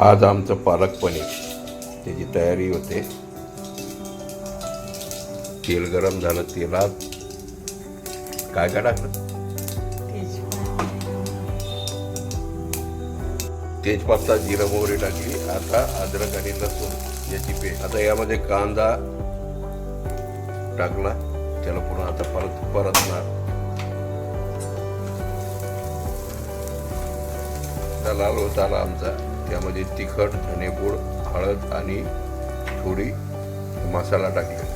आज आमचं पालक पनीर त्याची तयारी होते. तेल गरम झालं तेलात. काय काय टाकलं? तेजपत्ता जिरं मोहरी टाकली. आता अद्रक आणि लसूण याची पेस्ट. आता यामध्ये कांदा टाकला. त्याला पुन्हा आता परत परतणार. लाल होत आला आमचा. त्यामध्ये तिखट धनेपूड हळद आणि थोडी मसाला टाकला.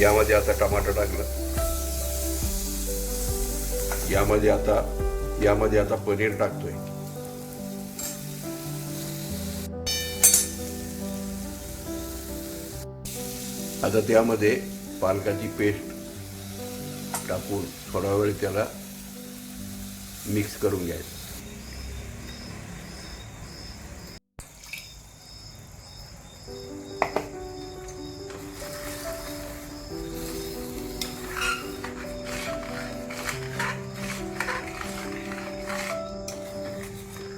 यामध्ये आता टमाटर टाकलं. यामध्ये आता यामध्ये आता पनीर टाकतोय. आता त्यामध्ये पालकाची पेस्ट टाकून थोडा वेळ त्याला मिक्स करून घ्यायचं.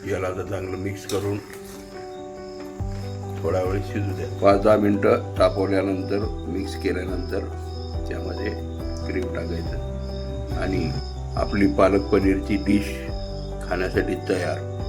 याला आता चांगलं मिक्स करून थोडा वेळ शिजू द्या. पाच दहा मिनटं तापवल्यानंतर मिक्स केल्यानंतर त्यामध्ये क्रीम टाकायचं. आणि आपली पालक पनीरची डिश खाण्यासाठी तयार.